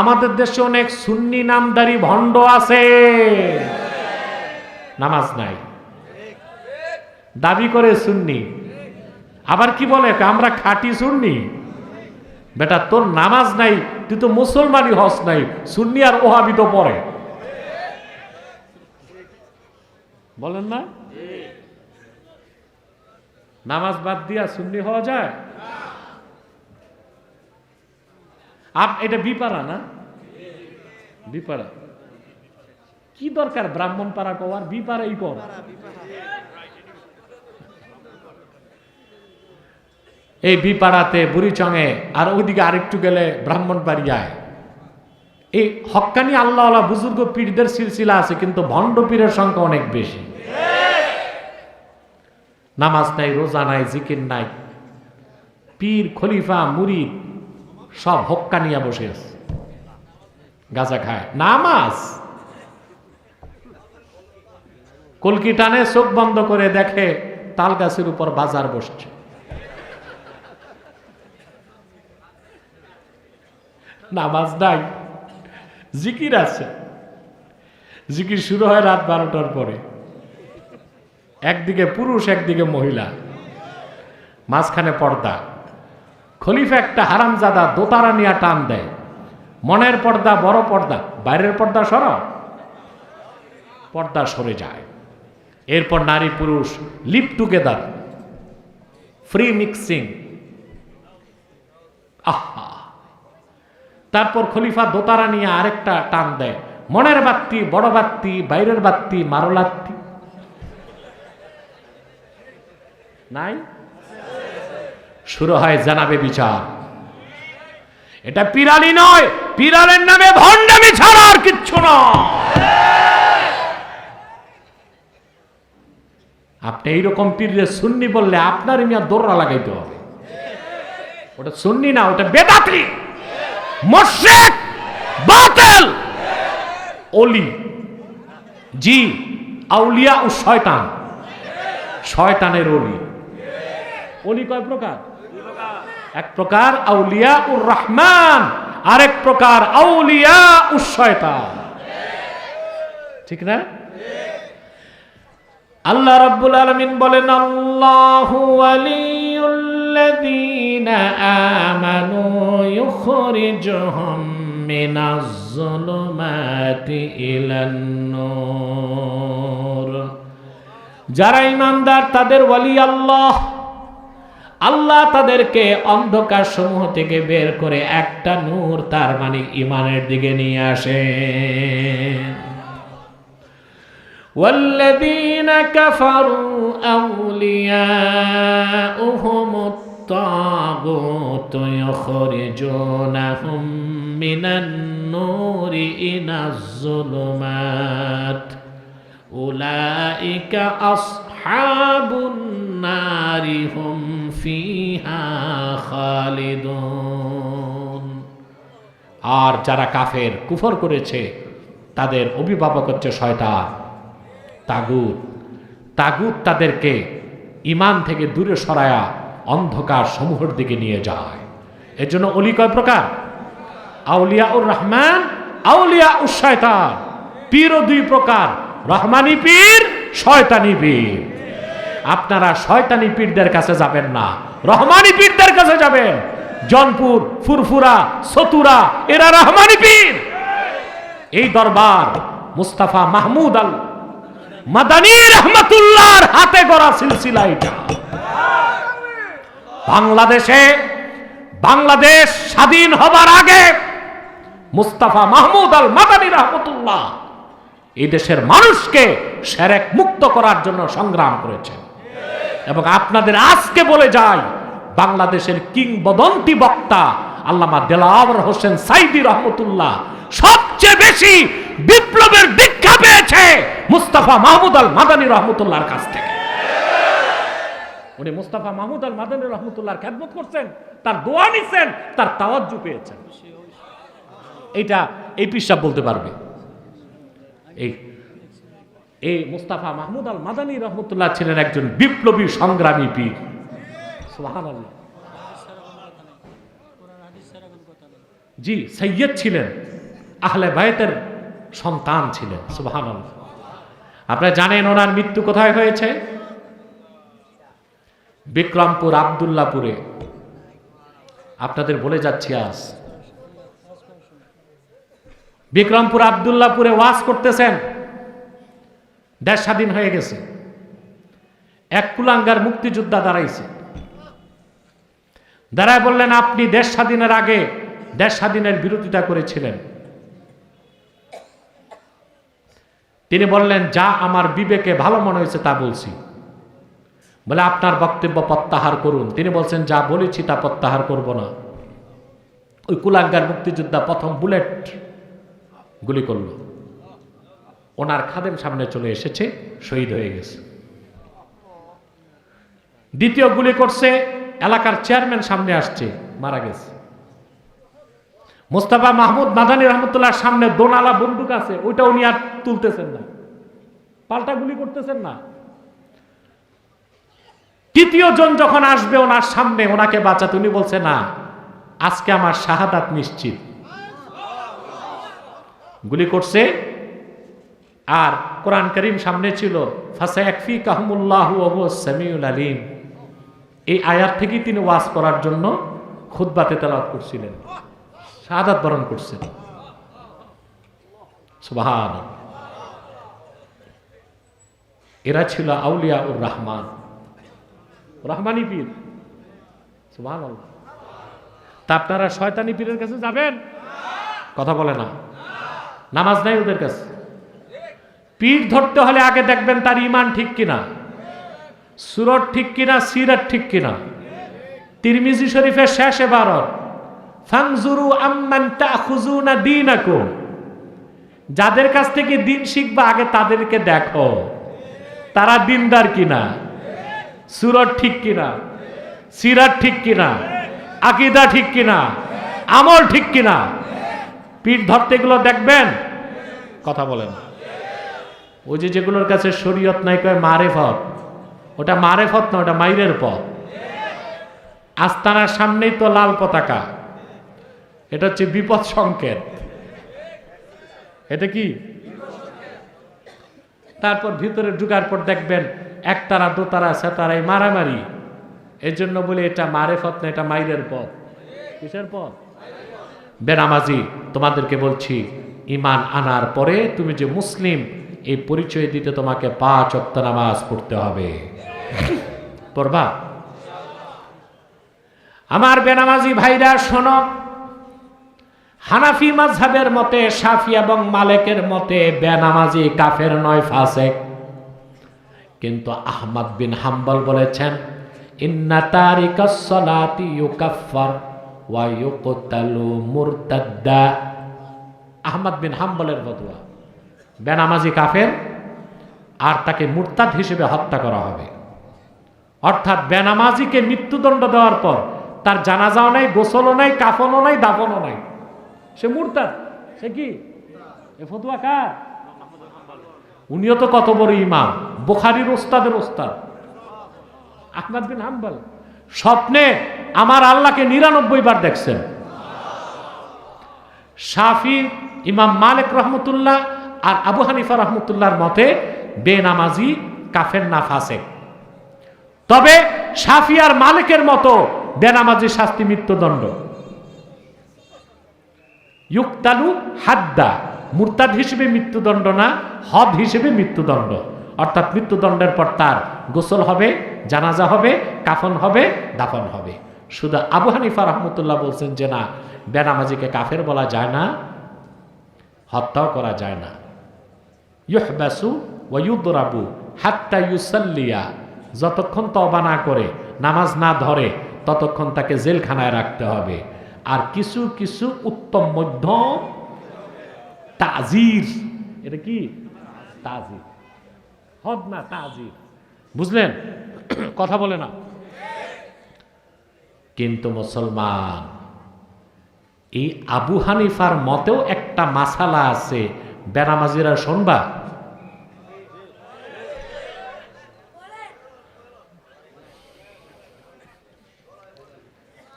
আমাদের দেশে অনেক সুন্নি নামদারি ভণ্ড আছে। নামাজ নাই। দাবি করে সুন্নি। আবার কি বলে? আমরা খাঁটি সুন্নি। বেটা, তোর নামাজ নাই, তুই তো মুসলমানই হস নাই, সুন্নি আর ওহাবি তো পড়ে বলেন না? নামাজ বাদ দিয়া সুন্নি হওয়া যায়? আপ, এটা বিপারা না? বিপারা কি দরকার ব্রাহ্মণ পাড়া কর বিপারাই কর। এই বিপাড়াতে বুড়িচঙে আর ওইদিকে আরেকটু গেলে ব্রাহ্মণ বাড়িয়ায় এই হক্কানি আল্লাহ বুজুর্গ পীরদের সিলসিলা আছে, কিন্তু ভণ্ড পীরের সংখ্যা অনেক বেশি। নামাজ নাই, রোজা নাই, জিকির নাই। পীর, খলিফা, মুরিদ সব হক্কা নিয়ে বসে আছে। গাজা খায়। নামাজ। কলকি টানে চোখ বন্ধ করে দেখে তাল গাছের উপর বাজার বসছে। নামাজ নাই। জিকির আছে। জিকির শুরু হয় রাত বারোটার পরে। একদিকে পুরুষ, একদিকে মহিলা। মাঝখানে পর্দা। খলিফা একটা হারামজাদা দোতারা নিয়ে টান দেয়। মনের পর্দা, বড় পর্দা, বাইরের পর্দা সর। পর্দা সরে যায়। এরপর নারী পুরুষ লিপ টুগেদার। Free mixing. আহা! তারপর খলিফা দোতারা নিয়ে আরেকটা টান দেয়। মনের বাত্তি, বড় বাত্তি, বাইরের বাত্তি, মারলাত্তি। নাই? শুরু হয় জানাবে বিচার। এটা পিরালি নয়, পিরালের নামে ভণ্ডামি ছাড়া আর কিচ্ছু নয়। আপনি এইরকম পীরে সুন্নি বললে আপনার মিয়া দৌড়া লাগাইতে হবে। ওটা সুন্নি না, ওটা বেদাতি। মোশেক, বাতিল, অলি। জি, আউলিয়া ও শয়তান। শয়তানের অলি। অলি কয় প্রকার? এক প্রকার আউলিয়া উর রহমান, আরেক প্রকার আউলিয়া উস শয়তান। ঠিক না? আল্লাহ রাব্বুল আলামিন বলেন, আল্লাহু ওয়ালিয়ুল্লাযীনা আমানু ইউখরিজুহুম মিনাজ যুলুমাতি ইলান নূর. যারা ইমানদার তাদের ওয়ালি আল্লাহ। আল্লাহ তাদেরকে অন্ধকার সমূহ থেকে বের করে একটা নূর তার মানে ইমানের দিকে নিয়ে আসেন والذين كفروا أولياؤهم الطاغوت يخرجونهم من النور إلى الظلمات أولئك أصحاب النار هم আর যারা কাফের, কুফর করেছে, তাদের অভিভাবক হচ্ছে শয়তান। তাগুত। তাগুত তাদেরকে ইমান থেকে দূরে সরায়া অন্ধকার সমূহের দিকে নিয়ে যায়। এর জন্য অলি কয় প্রকার? আউলিয়া উর রহমান আউলিয়া উর শয়তান। পীরও দুই প্রকার। রহমানি পীর শয়তানি পীর। আপনারা শয়তানি পীরদের কাছে যাবেন না। রহমানি পীরদের কাছে যাবেন। জনপুর, ফুরফুরা, সতুরা, এরা রহমানি পীর। এই দরবার মুস্তাফা মাহমুদ আল মাদানী রহমতুল্লাহর হাতে গড়া সিলসিলা এটা। বাংলাদেশে বাংলাদেশ স্বাধীন হবার আগে মুস্তাফা মাহমুদ আল মাদানী রহমতুল্লাহ এই দেশের মানুষকে সেরেক মুক্ত করার জন্য সংগ্রাম করেছেন। এবং আপনাদের আজকে বলে যাই, বাংলাদেশের কিংবদন্তি বক্তা আল্লামা দেলাওয়ার হোসেন সাইদি রহমতুল্লাহ সবচেয়ে বেশি বিপ্লবের দীক্ষা পেয়েছে মুস্তাফা মাহমুদ আল মাদানী রহমতুল্লাহর কাছ থেকে। উনি মুস্তাফা মাহমুদ আল মাদানী রহমতুল্লাহর খেদমত করছেন, তার দোয়া নিচ্ছেন তার তাওয়াজ্জু পেয়েছেন। এইটা এই পিসাব বলতে পারবে। এই এই মুস্তাফা মাহমুদ আল মাদানী রহমতুল্লাহ ছিলেন একজন বিপ্লবী সংগ্রামী পীর। জি, সৈয়দ ছিলেন, আহলে বায়তের সন্তান ছিলেন সুবাহান আপনারা জানেন ওনার মৃত্যু কোথায় হয়েছে? বিক্রমপুর, আবদুল্লাপুরে। আপনাদের বলে যাচ্ছি আজ। বিক্রমপুর, আবদুল্লাপুরে ওয়াজ করতেছেন। দেশ স্বাধীন হয়ে গেছে। এক কুলাঙ্গার মুক্তিযোদ্ধা দাঁড়াইছে। দাঁড়ায় বললেন, আপনি দেশ স্বাধীনের আগে দেশ স্বাধীনের বিরোধিতা করেছিলেন। তিনি বললেন, যা আমার বিবেকে ভালো মনে হয়েছে তা বলছি। বলে, আপনার বক্তব্য প্রত্যাহার করুন। তিনি বলছেন, যা বলেছি তা প্রত্যাহার করব না। ওই কুলাঙ্গার মুক্তিযোদ্ধা প্রথম বুলেট গুলি করল। ওনার খাদেম সামনে চলে এসেছে, শহীদ হয়ে গেছে। দ্বিতীয় গুলি করছে, এলাকার চেয়ারম্যান সামনে আসছে, মারা গেছে। মোস্তাফা মাহমুদ মাদানী রহমতুল্লাহর সামনে দোনালা বন্দুক আছে ওইটা উনি আর তুলতেছেন না। পাল্টা গুলি করতেছেন না। তৃতীয় জন যখন আসবে ওনার সামনে, ওনাকে বাঁচাতে, উনি বলছে, না, আজকে আমার শাহাদাত নিশ্চিত। গুলি করছে আর কোরআন করিম সামনে ছিল ফাসায়াকফি কাহমুল্লাহ সামিউল আলিম। এই আয়াত থেকেই তিনি ওয়াজ করার জন্য খুদ্বাতে তেলাওয়াত করছিলেন, শাহাদাত বরণ করছেন। সুবহান এরা ছিল আউলিয়া উর রহমান। রহমানি পীর। সুবহান তা আপনারা শয়তানি পীরের কাছে যাবেন? কথা বলে না। নামাজ নাই ওদের কাছে। পীর ধরতে হলে আগে দেখবেন তার ইমান ঠিক কিনা। সুরত ঠিক কিনা, সিরাত ঠিক কিনা। তিরমিজি শরীফের শেষ এবারত যাদের কাছ থেকে দিন শিখবা, আগে তাদেরকে দেখো তারা দিনদার কিনা সুরত ঠিক কিনা সিরাত ঠিক কিনা আকিদা ঠিক কিনা আমল ঠিক কিনা পীর ধরতে এগুলো দেখবেন কথা বলেন। ওই যে যেগুলোর কাছে শরীয়ত নাই কয় মারে মারেফত। ওটা মারে মারেফত না, ওটা মাইরের পথ। আস্তানার সামনেই তো লাল পতাকা। এটা হচ্ছে বিপদ সংকেত। এটা কি? তারপর ভিতরে ঢুকার পর দেখবেন একতারা, দোতারা সেতারাই মারামারি। এর জন্য বলে এটা মারেফত না, এটা মাইরের পথ। কিসের পথ? বেনামাজি, তোমাদেরকে বলছি ইমান আনার পরে তুমি যে মুসলিম এই পরিচয় দিতে তোমাকে পাঁচ অক্ত নামাজ পড়তে হবে। পড়বা? আমার বেনামাজি ভাইরা, শোনো। হানাফি মাঝহাবের মতে সাফি এবং মালেকের মতে বেনামাজি কাফের নয় ফাসেক। কিন্তু আহমদ বিন হাম্বল বলেছেন ওয়া মুরতাদ্দা। আহমদ বিন হাম্বলের ফতোয়া বেনামাজি কাফের, আর তাকে মুরতাদ হিসেবে হত্যা করা হবে। অর্থাৎ বেনামাজিকে মৃত্যুদণ্ড দেওয়ার পর তার জানাজাও নাই, গোসলও নাই, কাফনও নাই, দাফনও নাই। সে মুরতাদ, সে কি? ফতুয়া কার? উনিও তো কত বড় ইমাম, বোখারির ওস্তাদের ওস্তাদ। আহমদ বিন হাম্বল, স্বপ্নে আমার আল্লাহকে নিরানব্বই বার দেখছেন। শাফি, ইমাম মালিক রহমতুল্লাহ আর আবু হানিফা রহমতুল্লাহর মতে, বেনামাজি কাফের না ফাসেক তবে সাফিয়ার মালিকের মতো বেনামাজি শাস্তি মৃত্যুদণ্ড। ইউক্তালু হাদ্দা, মুরতাদ হিসেবে মৃত্যুদণ্ড না, হদ হিসেবে মৃত্যুদণ্ড। অর্থাৎ মৃত্যুদণ্ডের পর তার গোসল হবে, জানাজা হবে, কাফন হবে, দাফন হবে। শুধু আবু হানিফা রহমতুল্লাহ বলছেন যে না, বেনামাজিকে কাফের বলা যায় না, হত্যাও করা যায় না। ইউহবাসু ওয়ুদরাবু হাত্তা ইউসাল্লিয়া। যতক্ষণ তবা না করে, নামাজ না ধরে, ততক্ষণ তাকে জেলখানায় রাখতে হবে। আর কিছু কিছু উত্তম মধ্যম তাজির। এটা কি? তাজির। হদ না, তাজির। বুঝলেন? কথা বলে না। কিন্তু মুসলমান, এই আবু হানিফার মতেও একটা মাসালা আছে। বেনামাজিরা শুনবা।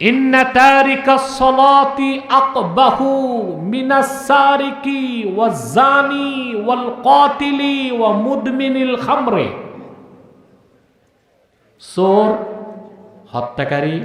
ইন্না আকবাহু খামরে। হত্যাকারী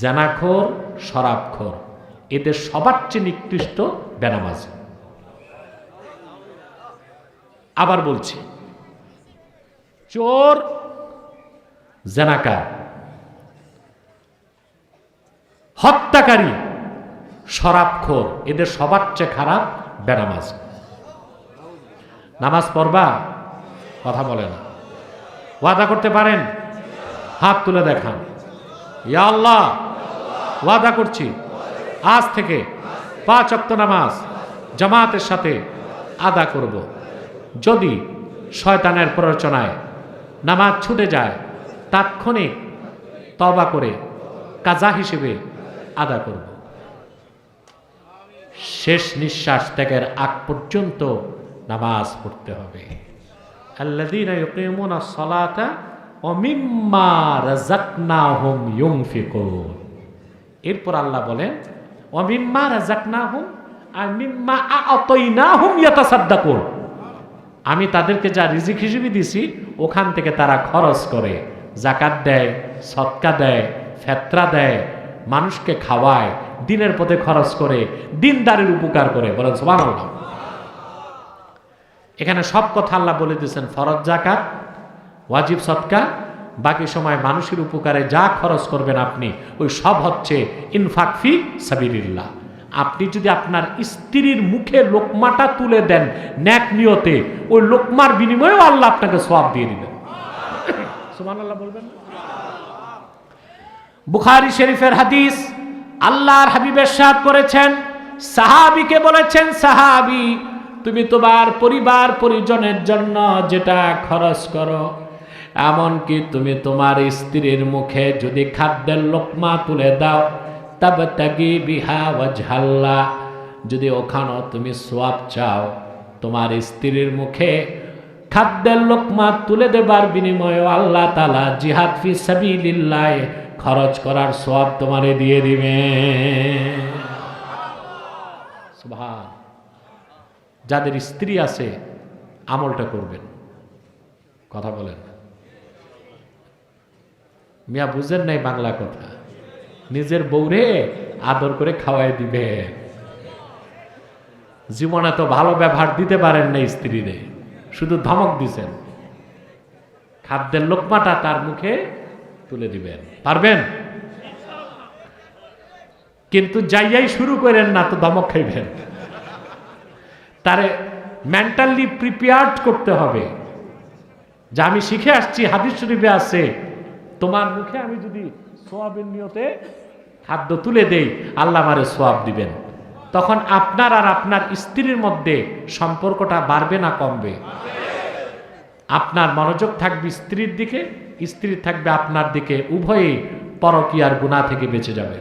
জেনাখোর শরাবখোর এদের সবার চেয়ে নিকৃষ্ট বেনামাজ। আবার বলছি, চোর, জেনাকার, হত্যাকারী, শরাবখোর, এদের সবার চেয়ে খারাপ বেনামাজ। নামাজ পড়বা? কথা বলে না। ওয়াদা করতে পারেন? হাত তুলে দেখান। ইয়া আল্লাহ, ওয়াদা করছি। আজ থেকে পাঁচ অক্ত নামাজ জামাতের সাথে আদা করব। যদি শয়তানের প্ররোচনায় নামাজ ছুটে যায়, তাৎক্ষণিক তবা করে কাজা হিসেবে আদা করব। শেষ নিঃশ্বাস ত্যাগের আগ পর্যন্ত নামাজ পড়তে হবে। এরপর আল্লাহ বলেন, ওয়া মিম্মা রাযাকনাহুম আর মিম্মা আ'তাইনাহুম ইয়াতাসাদ্দাকুন। আমি তাদেরকে যা রিজিক হিসেবে দিছি, ওখান থেকে তারা খরচ করে। জাকাত দেয়, সৎকা দেয়, ফেত্রা দেয়, মানুষকে খাওয়ায়, দিনের পথে খরচ করে, দিনদারের উপকার করে। বলেন, সুবহানাল্লাহ। এখানে সব কথা আল্লাহ বলে দিয়েছেন, ফরজ জাকাত ওয়াজিব সৎকা, বাকি সময় মানুষের উপকারে যা খরচ করবেন আপনি, ওই সব হচ্ছে ইনফাকফি সাবিরিল্লাহ আপনি যদি আপনার স্ত্রীর মুখে লোকমাটা তুলে দেন ন্যাক নিয়তে, ওই লোকমার বিনিময়েও আল্লাহ আপনাকে সব দিয়ে দিবেন। সুমান আল্লাহ বলবেন বুখারি শরীফের হাদিস, আল্লাহর হাবিবের সাথ করেছেন, সাহাবিকে বলেছেন, সাহাবি, তুমি তোমার পরিবার পরিজনের জন্য যেটা খরচ করো, এমনকি তুমি তোমার স্ত্রীর মুখে যদি খাদ্যের লোকমা তুলে দাও তবে তাগি বিহা ওয়াজহাল্লা। যদি ওখানেও তুমি সোয়াব চাও, তোমার স্ত্রীর মুখে খাদ্যের লোকমা তুলে দেবার বিনিময়ে আল্লাহ তালা জিহাদ ফি সাবিলিল্লাহ খরচ করার সব তোমারে দিয়ে দিবে। যাদের স্ত্রী আছে, আমলটা করবেন। কথা বলেন মিয়া বুঝেন নাই বাংলা কথা। নিজের বউরে আদর করে খাওয়াই দিবে। জীবনে তো ভালো ব্যবহার দিতে পারেন না স্ত্রীরে, শুধু ধমক দিছেন। খাদ্যের লোকমাটা তার মুখে তুলে দিবেন। পারবেন? কিন্তু যাইয়াই শুরু করেন না তো ধমক খাইবেন। তারে মেন্টালি প্রিপেয়ার্ড করতে হবে। যে আমি শিখে আসছি, হাদিস শরীফে আছে, তোমার মুখে আমি যদি সোয়াবের নিয়তে খাদ্য তুলে দেই, আল্লাহ আমারে সোয়াব দিবেন। তখন আপনার আর আপনার স্ত্রীর মধ্যে সম্পর্কটা বাড়বে না কমবে। আপনার মনোযোগ থাকবে স্ত্রীর দিকে, স্ত্রী থাকবে আপনার দিকে উভয়ই পরকীয়ার গুণা থেকে বেঁচে যাবে।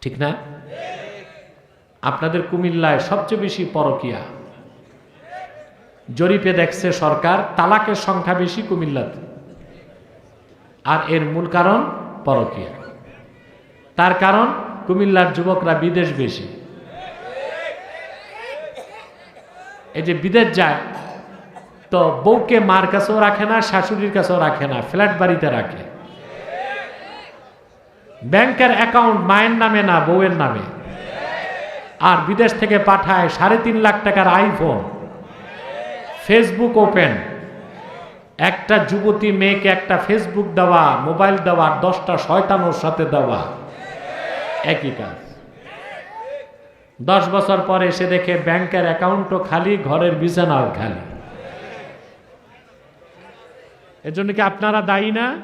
ঠিক না? আপনাদের কুমিল্লায় সবচেয়ে বেশি পরকিয়া। জরিপে দেখছে সরকার, তালাকের সংখ্যা বেশি কুমিল্লাতে। আর এর মূল কারণ পরকিয়া। তার কারণ, কুমিল্লার যুবকরা বিদেশ বেশি। এই যে বিদেশ যায়, তো বউকে মার কাছেও রাখে না, শাশুড়ির কাছেও রাখে না, ফ্ল্যাট বাড়িতে রাখে। ব্যাংকের অ্যাকাউন্ট মায়ের নামে না, বউয়ের নামে। আর বিদেশ থেকে পাঠায় সাড়ে তিন লাখ টাকার আইফোন। Facebook open. একটা যুবতী মেয়েকে একটা ফেসবুক দেওয়া, মোবাইল দেওয়া দশটা শয়তানোর সাথে দেওয়া। একই কাজ। দশ বছর পরে এসে দেখে ব্যাংকের অ্যাকাউন্টও খালি, ঘরের বিছানাও খালি। এজন্য জন্য কি আপনারা দায়ী না?